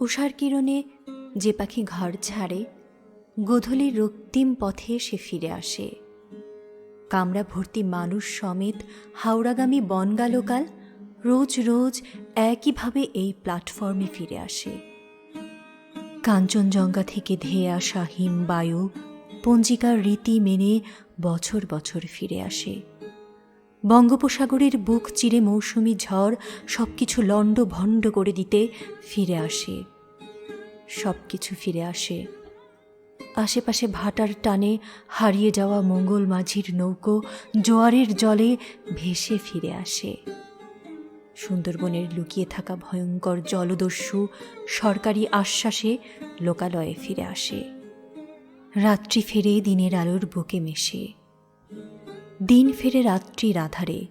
উষার কিরণে যে পাখি ঘর ছাড়ে, গোধূলির রক্তিম পথে সে ফিরে আসে। কামরা ভর্তি মানুষ সমেত হাওড়াগামী বনগালোকাল রোজ রোজ একইভাবে এই প্ল্যাটফর্মে ফিরে আসে। কাঞ্চনজঙ্ঘা থেকে ধেয়ে আসা হিমবায়ু, পঞ্জিকার রীতি মেনে বছর বছর ফিরে আসে। বঙ্গোপসাগরের বুক চিরে মৌসুমি ঝড় সব কিছু লণ্ড ভণ্ড করে দিতে ফিরে আসে। সব কিছু ফিরে আসে। আশেপাশে ভাটার টানে হারিয়ে যাওয়া মঙ্গল মাঝির নৌকো জোয়ারের জলে ভেসে ফিরে আসে। সুন্দরবনের লুকিয়ে থাকা ভয়ঙ্কর জলদস্যু সরকারি আশ্বাসে লোকালয়ে ফিরে আসে। রাত্রি ফিরে দিনের আলোর বুকে মেশে। দিন ফেরে রাত্রির আধারে।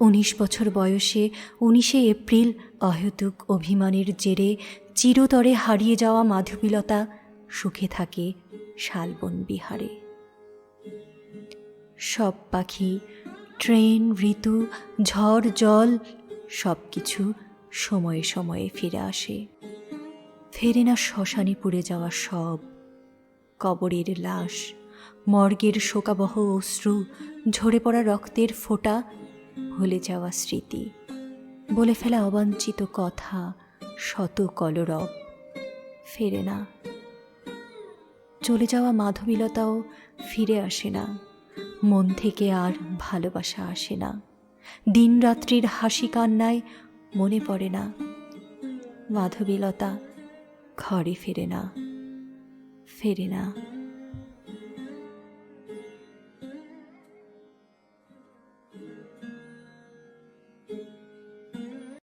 উনিশ বছর বয়সে উনিশে এপ্রিল অহেতুক অভিমানের জেরে চিরতরে হারিয়ে যাওয়া মাধবীলতা সুখে থাকে শালবন বিহারে। সব পাখি, ট্রেন, ঋতু, ঝড়, জল সব কিছু সময়ে সময়ে ফিরে আসে। ফেরে না শ্মশানে পুড়ে যাওয়া সব কবরের লাশ। মর্গের শোকাবহ অশ্রু ঝরে পড়া রক্তের ফোঁটা ভুলে যাওয়া স্মৃতি। বলে ফেলা অবাঞ্ছিত কথা শত কলরব। ফেরে না। চলে যাওয়া মাধবীলতাও ফিরে আসে না। মন থেকে আর ভালোবাসা আসে না। দিন রাত্রির হাসি কান্নায় মনে পড়ে না। মাধবীলতা ঘরে ফেরে না। ফেরে না।